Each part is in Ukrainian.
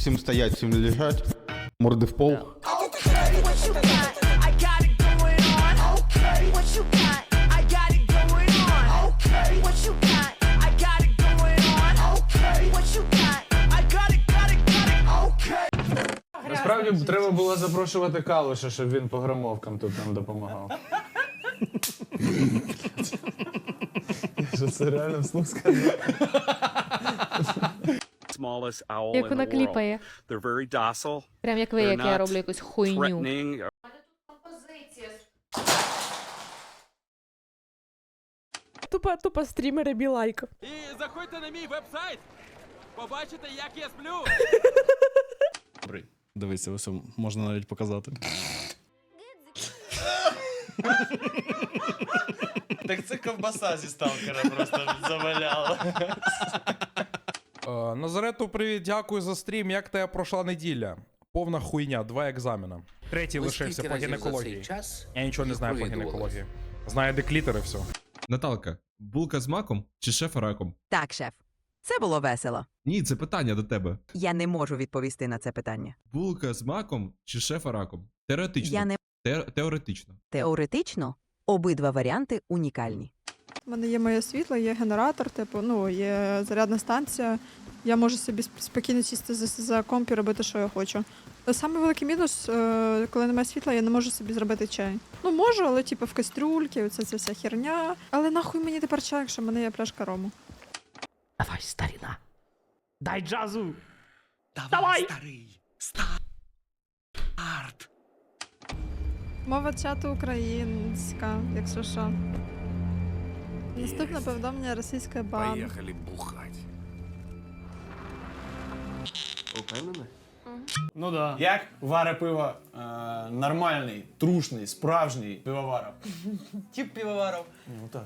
Всім стоять, всім лежать. Морди в пол. Насправді б треба було запрошувати Калуша, щоб він по громовкам тут нам допомагав. Що це реально вслух сказав? Як вона кліпає. They're very docile. Прям як ви, як я роблю якусь хуйню. threatening. Тупо, тупо стрімери білайка. І заходьте на мій веб-сайт. Побачите, як я сплю. Добрий. Дивіться, ось можна навіть показати. Так це ковбаса зі сталкера просто заваляла. Е, Назарету, привіт, дякую за стрім. Як тебе пройшла неділя? Повна хуйня, два екзамена. Третій лишився по гінекології. Я нічого не знаю по гінекології. Знаю, де все. Наталка, булка з маком чи шефа раком? Так, шеф. Це було весело. Ні, це питання до тебе. Я не можу відповісти на це питання. Булка з маком чи шефа раком? Теоретично. Я не Те- теоретично. теоретично обидва варіанти унікальні. У мене є моє світло, є генератор, типу, ну, є зарядна станція. Я можу собі спокійно сісти за, за комп і робити, що я хочу. Саме великий мінус, е, коли немає світла, я не можу собі зробити чай. Ну, можу, але типу в кастрюльки, оце ця вся херня. Але нахуй мені тепер чай, якщо в мене є пляшка рому. Давай, старіна. Дай джазу. Давай, старий. Старт. Мова чату українська, якщо що. Наступне повідомлення російська бан. Поїхали бухать. Ну да. Як варе пиво е, нормальний, трушний, справжній пивоваров? Тип півоваров. Ну так.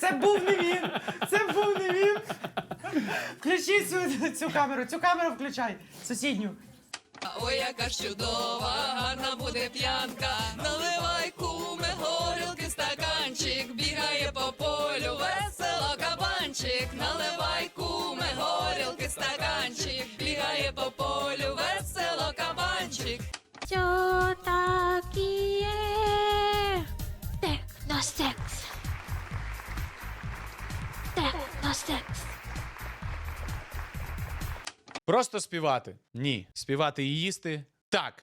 Це був не він! Це був не він! Включи цю, цю камеру, цю камеру включай, сусідню. Ой, яка ж чудова, гарна буде п'янка. Наливай по полю, весело кабанчик. Що таке? Техносекс. Техносекс. Просто співати. Ні. Співати і їсти. Так.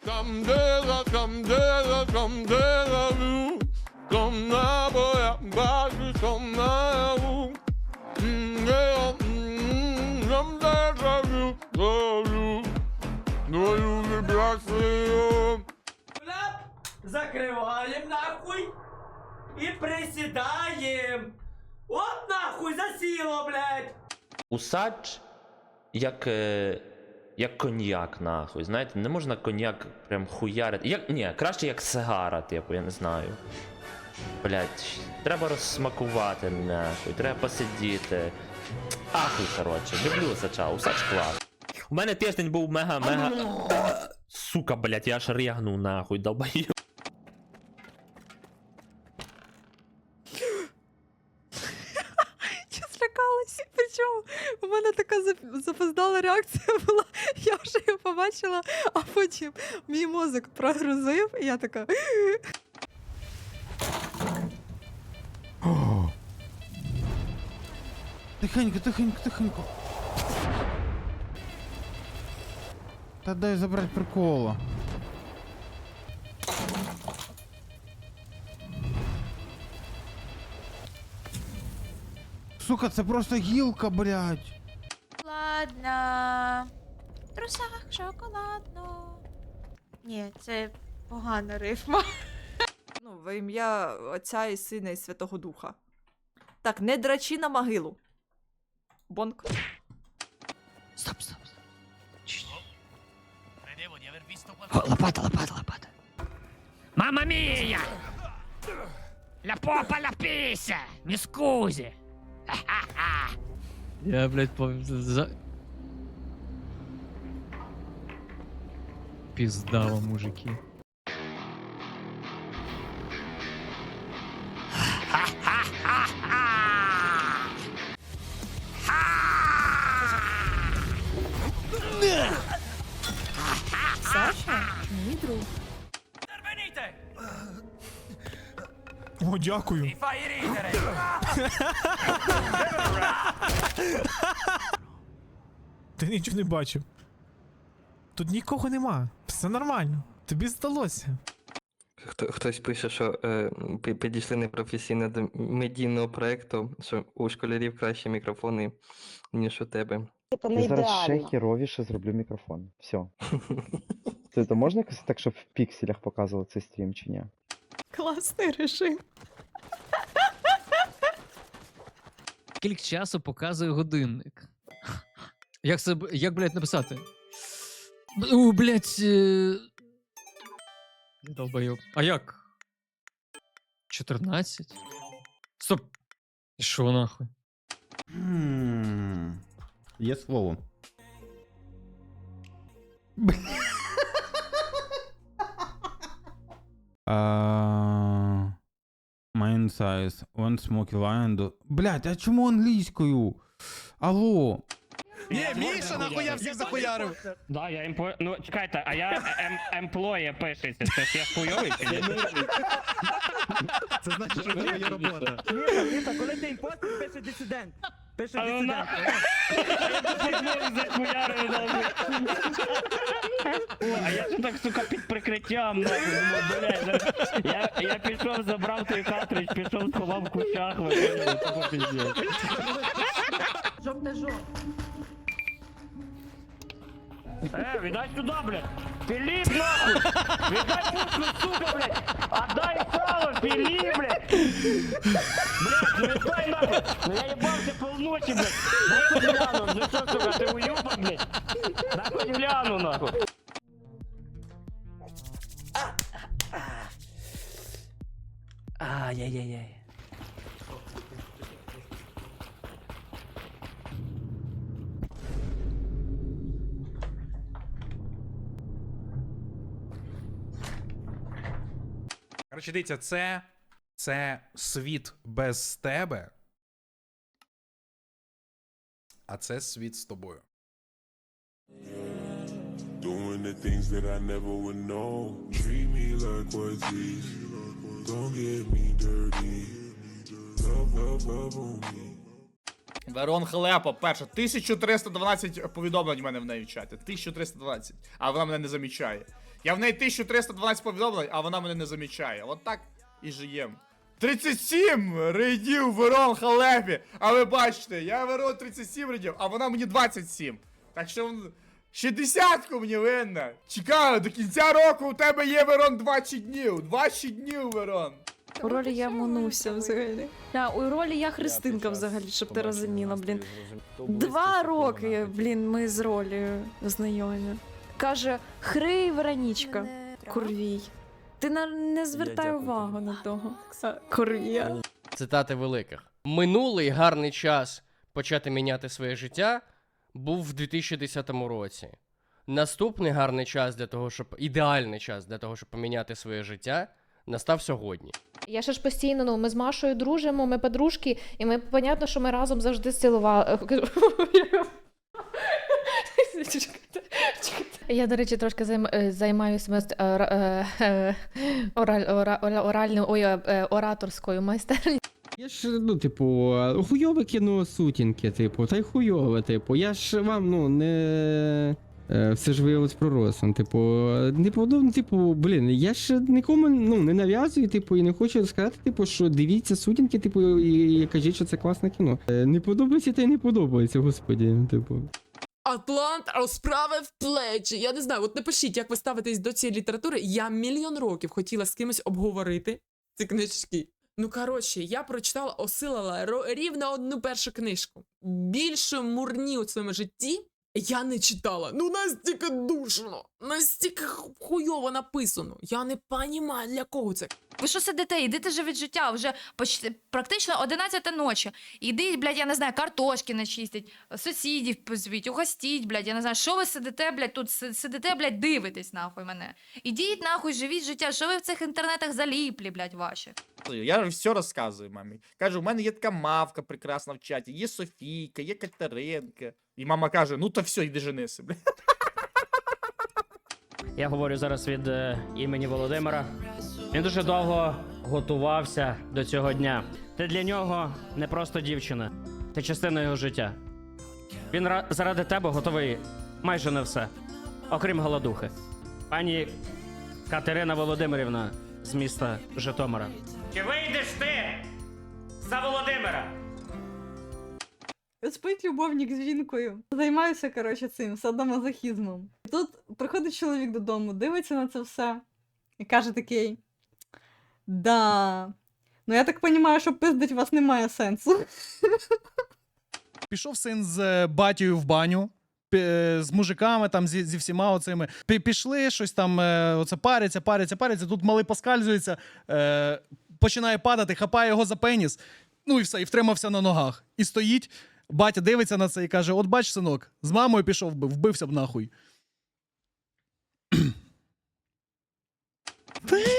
Закриваємо нахуй і присідаємо. От нахуй засіло, блядь. Усач як, е, як коньяк, нахуй. Знаєте, не можна коньяк прям хуярити. Як, ні, краще як сигара, типу, я не знаю. Блять, треба розсмакувати, нахуй, треба посидіти. Ахуй, коротше, люблю усача, усач клас. У мене тиждень був мега-мега. Сука, блять, я аж рягнув нахуй, долбаю. Я злякалася. Причому у мене така запоздала реакція була. Я вже його побачила, а потім мій мозок прогрузив, і я така. Тихенько, тихенько, тихенько. Та дай забрати прикола. Сука, це просто гілка, блядь. Ладно. В трусах шоколадно. Ні, це погана рифма. Ну, во ім'я Отця і Сина і Святого Духа. Так, не драчі на могилу. Бонк. Стоп, стоп. Мама мія! Ля попа, ля Ха-ха-ха! Я, блядь, по... за... Піздава, мужики. О, дякую. Ти нічого не бачив. Тут нікого нема. Все нормально. Тобі здалося. Хто, хтось пише, що е, пі- підійшли непрофесійно до медійного проекту, що у школярів кращі мікрофони, ніж у тебе. Я зараз ще херовіше зроблю мікрофон. Все. Це то можна якось так, щоб в пікселях показував цей стрім чи ні? Класний режим. Скільки часу показує годинник? Як це, як, блядь, написати? У, блядь. Е... Долбойоб. А як? 14? Стоп. І що нахуй? Хм. Є слово. А, Main size. One smoky lion. do- Блять, а чому англійською? Алло. Ні, Міша, нахуя всіх захуярив? Да, я емпло... Ну, чекайте, а я ем... емплоє пишеться. Це ж я хуйовий чи ні? Це значить, що це моя робота. коли ти імпостер, пише дисидент. Пише А ну на- Захуярив, нахуй. О, А я ж так, сука, під прикриттям, нахуй, думаю, блядь, я, я пішов, забрав той картридж, пішов, сховав в кущах, ви поняли, це попіздець. Жоп жоп. Е, віддай сюди, блядь! Філіп, нахуй! Віддай пушку, сука, блядь! Отдай сало, Філіп, блядь! Блядь, ну нахуй! Ну я їбався полночі, блядь! Хоч гляну, ну що, сука, ти уюбок, блядь? Хоч гляну, нахуй! Ай-яй-яй-яй. Коротше, дивіться, це, це світ без тебе. А це світ з тобою. Doing the things that I never would know. Treat me like what's easy. Don't get me dirty. Love, love, love on me. Верон Хлепа, перша, 1312 повідомлень в мене в неї в чаті. 1312. А вона мене не замічає. Я в неї 1312 повідомлень, а вона мене не замічає. От так і живем. 37 рейдів Верон Халепі. А ви бачите, я Верон 37 рейдів, а вона мені 27. Так що ще десятку мені винна. Чекаю, до кінця року у тебе є Верон 20 днів. 20 днів, Верон. У ролі я монуся взагалі. Да, у ролі я Христинка взагалі, щоб ти розуміла, блін. Два роки, блін, ми з ролі знайомі. Каже, хрей Веронічка, курвій. Ти на, не звертай увагу на того. Курвія. Цитати великих. Минулий гарний час почати міняти своє життя був в 2010 році. Наступний гарний час для того, щоб ідеальний час для того, щоб поміняти своє життя, настав сьогодні. Я ще ж постійно, ну, ми з Машою дружимо, ми подружки, і ми, понятно, що ми разом завжди силували. Я, до речі, трошки е, займаюся мис- е, е, ораль... ора... ора- оральною ораторською майстерністю. Я ж, ну, типу, хуйове кіно сутінки, типу, та й хуйове, типу. Я ж вам, ну, не. Все ж виявилось проросом. Типу, не подобно, типу, блін, я ж нікому ну, не нав'язую, типу, і не хочу сказати, типу, що дивіться сутінки, типу, і, кажіть, що це класне кіно. Не подобається та й не подобається, господі, типу. Атлант розправив плечі. Я не знаю, от напишіть, як ви ставитесь до цієї літератури. Я мільйон років хотіла з кимось обговорити ці книжки. Ну, коротше, я прочитала, осилила рівно одну першу книжку. Більше мурні у своєму житті я не читала. Ну, настільки душно, настільки хуйово написано. Я не понімаю, для кого це. Ви що сидите? Ідите же від життя, вже почти практично 11 ночі. Ідіть, блядь, я не знаю, картошки начистить, сусідів позвіть, угостіть, блядь, я не знаю, що ви сидите, блядь, тут сидите, блядь, дивитесь нахуй мене. Ідіть нахуй, живіть життя, що ви в цих інтернетах заліплі, блядь, ваші. Я все розказую мамі. Кажу, у мене є така мавка прекрасна в чаті, є Софійка, є Катеринка. І мама каже: ну то все, йди женися, бля. Я говорю зараз від е, імені Володимира. Він дуже довго готувався до цього дня. Ти для нього не просто дівчина, ти частина його життя. Він ра- заради тебе готовий майже на все, окрім голодухи. Пані Катерина Володимирівна з міста Житомира. Чи вийдеш ти за Володимира? Спить любовник з жінкою. Займаюся, коротше, цим садомазохізмом. Тут приходить чоловік додому, дивиться на це все і каже такий: Да. Ну я так розумію, що пиздить вас немає сенсу. Пішов син з е, в баню. З мужиками, там зі, зі всіма оцими. Пішли, щось там е, оце паряться, паряться, паряться. Тут малий поскальзується, е, починає падати, хапає його за пеніс. Ну і все, і втримався на ногах. І стоїть, батя дивиться на це і каже: От бач, синок, з мамою пішов би, вбився б нахуй.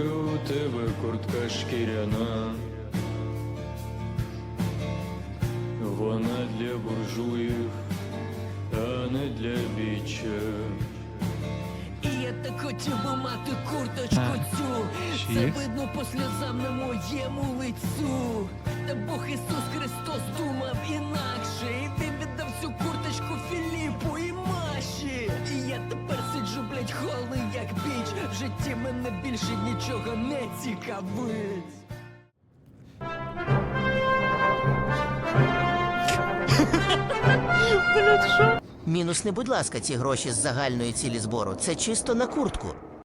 Куртка у тебе, куртка шкіряна. Вона для буржуїв, а не для біча. І я так хотів би мати курточку цю. Це видно по сльозам на моєму лицю. Та Бог Ісус Христос більше нічого не цікавить. Мінус не будь ласка ці гроші з загальної цілі збору. Це чисто на куртку.